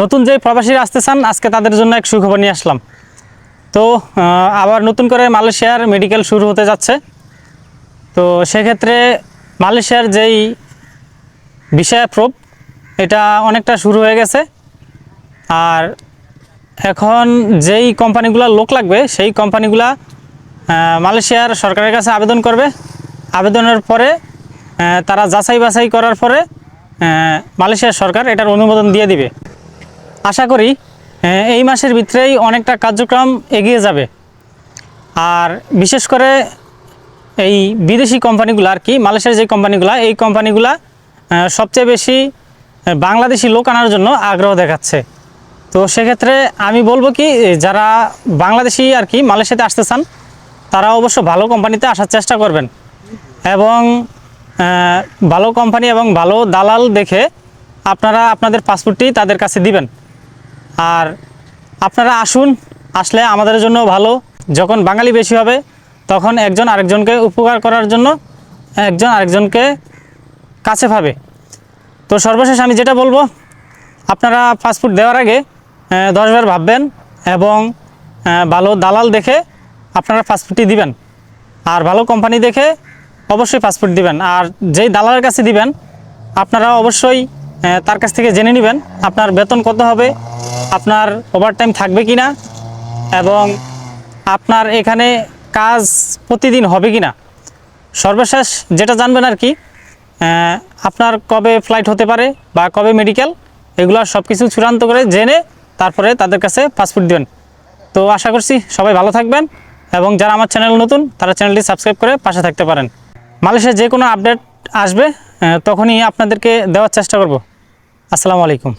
নতুন যে প্রবাসীরা আসতে চান, আজকে তাদের জন্য এক সুখবর নিয়ে আসলাম। তো আবার নতুন করে মালয়েশিয়ার মেডিকেল শুরু হতে যাচ্ছে। তো, সেক্ষেত্রে মালয়েশিয়ার যেই বিষয় প্রোপ এটা অনেকটা শুরু হয়ে গেছে। আর এখন যেই কোম্পানিগুলো লোক লাগবে, সেই কোম্পানিগুলা মালয়েশিয়ার সরকারের কাছে আবেদন করবে। আবেদনের পরে তারা যাচাই বাছাই করার পরে মালয়েশিয়ার সরকার এটার অনুমোদন দিয়ে দিবে। আশা করি এই মাসের ভিতরেই অনেকটা কার্যক্রম এগিয়ে যাবে। আর বিশেষ করে এই বিদেশি কোম্পানিগুলো আর কি, মালয়েশিয়ার যে কোম্পানিগুলো, এই কোম্পানিগুলা সবচেয়ে বেশি বাংলাদেশি লোক আনার জন্য আগ্রহ দেখাচ্ছে। তো সেক্ষেত্রে আমি বলব কি যারা বাংলাদেশি আর কি, মালয়েশিয়াতে আসতে চান, তারা অবশ্য ভালো কোম্পানিতে আসার চেষ্টা করবেন। এবং ভালো কোম্পানি এবং ভালো দালাল দেখে আপনারা আপনাদের পাসপোর্টটি তাদের কাছে দিবেন। আর আপনারা আসুন, আসলে আমাদের জন্য ভালো। যখন বাঙালি বেশি হবে, তখন একজন আরেকজনকে উপকার করার জন্য একজন আরেকজনকে কাছে পাবে তো সর্বশেষ আমি যেটা বলব, আপনারা পাসপোর্ট দেওয়ার আগে দশবার ভাববেন এবং ভালো দালাল দেখে আপনারা পাসপোর্টটি দিবেন। আর ভালো কোম্পানি দেখে অবশ্যই পাসপোর্ট দিবেন। আর যেই দালালের কাছে দিবেন আপনারা অবশ্যই তার কাছ থেকে জেনে নেবেন আপনার বেতন কত হবে আপনার ওভারটাইম থাকবে কি না এবং আপনার এখানে কাজ প্রতিদিন হবে কি না সর্বশেষ যেটা জানবেন আর কি আপনার কবে ফ্লাইট হতে পারে বা কবে মেডিকেল এগুলো সব কিছু চূড়ান্ত করে জেনে তারপরে তাদের কাছে পাসপোর্ট দেবেন। তো আশা করছি সবাই ভালো থাকবেন এবং যারা আমার চ্যানেল নতুন, তারা চ্যানেলটি সাবস্ক্রাইব করে পাশে থাকতে পারেন। মালয়েশিয়ার যে কোনো আপডেট আসবে তখনই আপনাদেরকে দেওয়ার চেষ্টা করব। আসসালামু আলাইকুম।